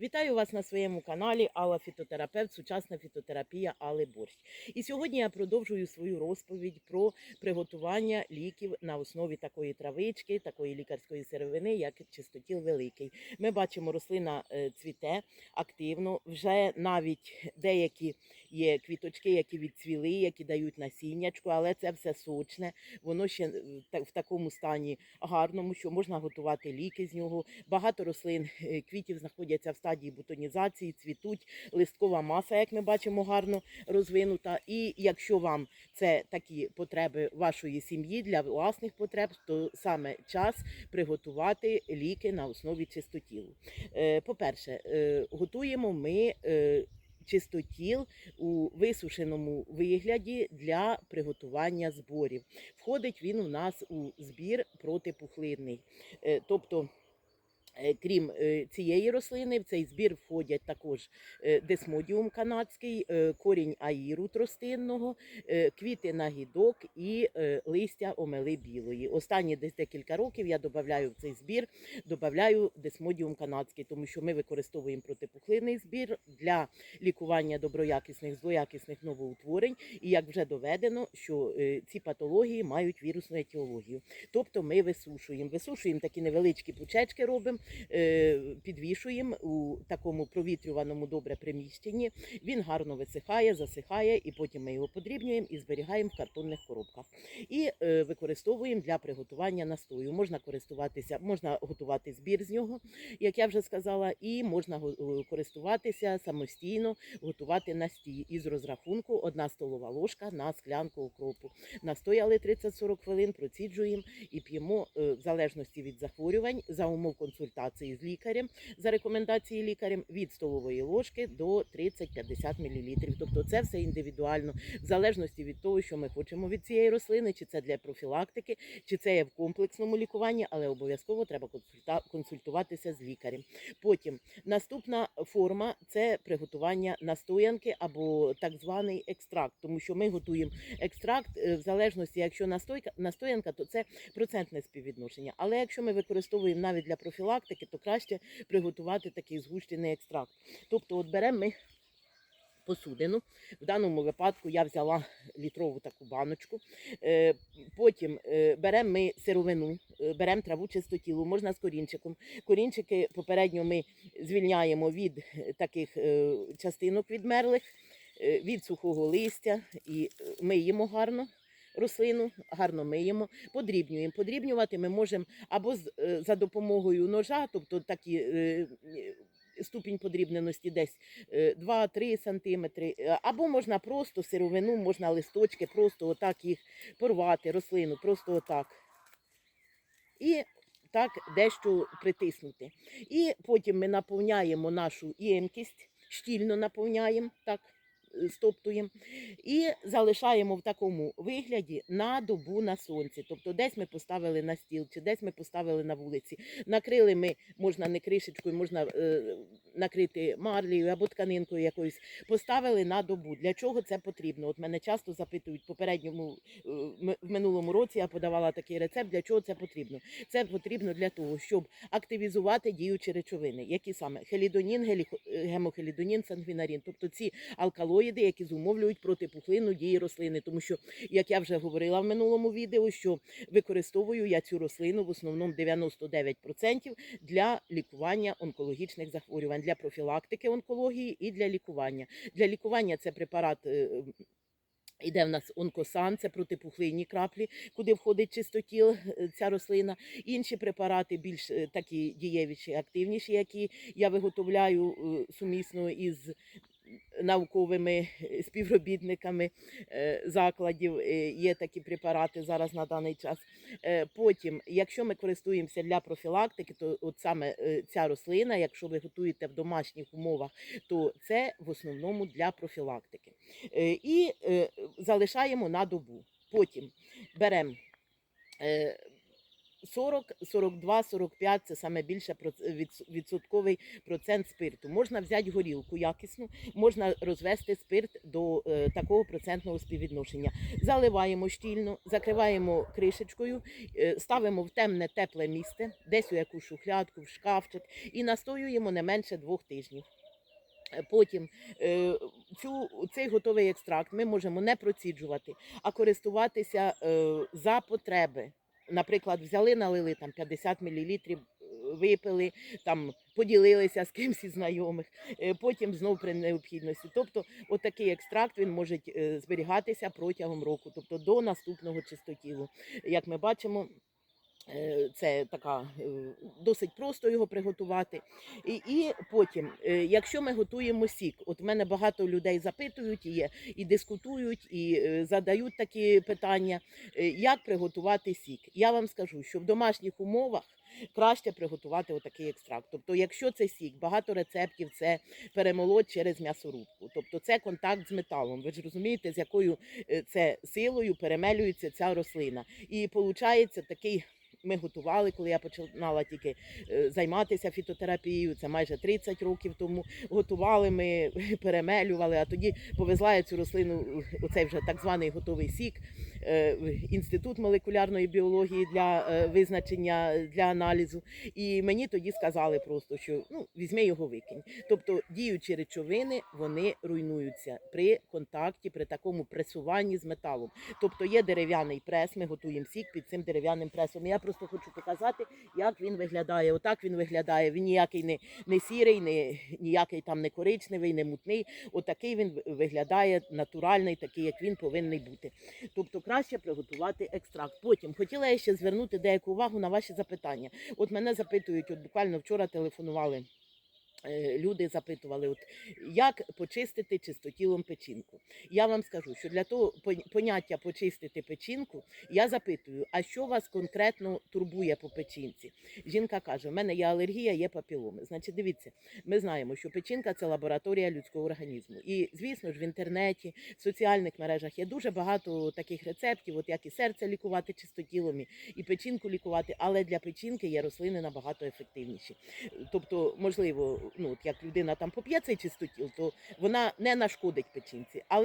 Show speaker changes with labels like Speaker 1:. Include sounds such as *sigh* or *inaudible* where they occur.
Speaker 1: Вітаю вас на своєму каналі Алла Фітотерапевт, сучасна фітотерапія Алли Борщ. І сьогодні я продовжую свою розповідь про приготування ліків на основі такої травички, такої лікарської сировини, як чистотіл великий. Ми бачимо, рослина е, цвіте активно. Вже навіть деякі є квіточки, які відцвіли, які дають насіннячко, але це все сочне. Воно ще е, в такому стані гарному, що можна готувати ліки з нього. Багато рослин е, квітів знаходяться в стадії бутонізації, цвітуть, листкова маса, як ми бачимо, гарно розвинута. І якщо вам це такі потреби вашої сім'ї для власних потреб, то саме час приготувати ліки на основі чистотілу. Е, По-перше, е, готуємо ми. е, Чистотіл у висушеному вигляді для приготування зборів. Входить він у нас у збір протипухлинний. Тобто, крім е, цієї рослини, в цей збір входять також е, десмодіум канадський, е, корінь аїру тростинного, е, квіти нагідок і е, листя омели білої. Останні десь декілька років я додаю в цей збір, додаю десмодіум канадський, тому що ми використовуємо протипухлинний збір для лікування доброякісних злоякісних новоутворень. І як вже доведено, що е, ці патології мають вірусну етіологію. Тобто ми висушуємо. Висушуємо такі невеличкі пучечки, робимо, е, підвішуємо у такому провітрюваному добре приміщенні. Він гарно висихає, засихає, і потім ми його подрібнюємо і зберігаємо в картонних коробках. І е, використовуємо для приготування настою. Можна користуватися, можна готувати збір з нього, як я вже сказала, і можна е, користуватися самостійно, готувати настій із розрахунку 1 столова ложка на склянку окропу. Настояли 30-40 хвилин, проціджуємо і п'ємо е, в залежності від захворювань за умов консультації з лікарем, за рекомендації лікарем від столової ложки до 30-50 мл. Тобто це все індивідуально, в залежності від того, що ми хочемо від цієї рослини, чи це для профілактики, чи це є в комплексному лікуванні, але обов'язково треба консультуватися з лікарем. Потім наступна форма це приготування настоянки або так званий екстракт, тому що ми готуємо екстракт е, в залежності, якщо настойка настоянка, то це процентне співвідношення. Але якщо ми використовуємо навіть для профілактики, то краще приготувати такий згущений екстракт. Тобто, от беремо ми посудину. В даному випадку я взяла літрову таку баночку. Е, Потім е, беремо ми сировину, е, беремо траву чистотілу, можна з корінчиком. Корінчики попередньо ми звільняємо від таких частинок відмерлих, від сухого листя і миємо гарно. Рослину гарно миємо, подрібнюємо. Подрібнювати ми можемо або е, за допомогою ножа, тобто такі е, е, ступінь подрібненості десь е, 2-3 сантиметри, або можна просто сировину, можна листочки, просто отак їх порвати, рослину, просто отак. І так дещо притиснути. І потім ми наповняємо нашу ємкість, щільно наповняємо, так, стоптуємо, і залишаємо в такому вигляді на добу на сонці. Тобто десь ми поставили на стіл, чи десь ми поставили на вулиці. Накрили ми, можна не кришечкою, можна е, накрити марлею або тканинкою якоюсь. Поставили на добу. Для чого це потрібно? От мене часто запитують попередньому е, в минулому році я подавала такий рецепт. Для чого це потрібно? Це потрібно для того, щоб активізувати діючі речовини, які саме хелідонін, геліхо- е, гемохелідонін, сангвінарін, тобто ці алкалоїди, які зумовлюють протипухлинну дії рослини. Тому що, як я вже говорила в минулому відео, що використовую я цю рослину в основному 99% для лікування онкологічних захворювань, для профілактики онкології і для лікування. Для лікування це препарат. е, Іде в нас онкосан, це протипухлинні краплі, куди входить чистотіл, е, ця рослина. Інші препарати більш е, такі дієвіші, активніші, які я виготовляю сумісно із науковими е, співробітниками е, закладів. Е, Є такі препарати зараз на даний час. Потім, якщо ми користуємося для профілактики, то от саме ця рослина, якщо ви готуєте в домашніх умовах, то це в основному для профілактики. І залишаємо на добу. Потім беремо. Е, 40, 42, 45 – це саме більше відсотковий процент спирту. Можна взяти горілку якісну, можна розвести спирт до е, такого процентного співвідношення. Заливаємо щільно, закриваємо кришечкою, е, ставимо в темне тепле місце, десь у якусь шухлядку, в шкафчик, і настоюємо не менше двох тижнів. Е, Потім цю, цей готовий екстракт ми можемо не проціджувати, а користуватися за потреби. Наприклад, взяли, налили там 50 мл, випили, там поділилися з кимсь із знайомих, е, потім знов при необхідності. Тобто, отакий екстракт він може е, зберігатися протягом року, тобто до наступного чистотілу. Як ми бачимо. Е, Це така е, досить просто його приготувати. І, і потім, е, якщо ми готуємо сік, от мене багато людей запитують і, і дискутують, і задають такі питання, як приготувати сік. Я вам скажу, що в домашніх умовах краще приготувати отакий екстракт. Тобто, якщо це сік, багато рецептів це перемолоть через м'ясорубку. Тобто це контакт з металом. Ви ж розумієте, з якою це силою перемелюється ця рослина. І виходить такий. Ми готували, коли я починала тільки е, займатися фітотерапією. Це майже 30 років тому. Готували ми, *laughs* перемелювали, а тоді повезла я цю рослину, оцей вже так званий готовий сік, е, інститут молекулярної біології для е, визначення для аналізу. І мені тоді сказали просто, що ну візьми його викинь. Тобто діючі речовини вони руйнуються при контакті, при такому пресуванні з металом. Тобто є дерев'яний прес, ми готуємо сік під цим дерев'яним пресом. Я просто хочу показати, як він виглядає. Отак він виглядає. Він ніякий не, не сірий, не ніякий там не коричневий, не мутний. Отакий він виглядає натуральний, такий, як він повинен бути. Тобто краще приготувати екстракт. Потім хотіла я ще звернути деяку увагу на ваші запитання. От мене запитують, от буквально вчора телефонували. Е, Люди запитували, от як почистити чистотілом печінку. Я вам скажу, що для того поняття почистити печінку, я запитую, а що вас конкретно турбує по печінці? Жінка каже: в мене є алергія, є папіломи. Значить, дивіться, ми знаємо, що печінка це лабораторія людського організму. І звісно ж, в інтернеті, в соціальних мережах є дуже багато таких рецептів, от як і серце лікувати чистотілом, і- і печінку лікувати. Але для печінки є рослини набагато ефективніші. Тобто, можливо, ну от як людина там поп'є цей чистотіл, то вона не нашкодить печінці. Але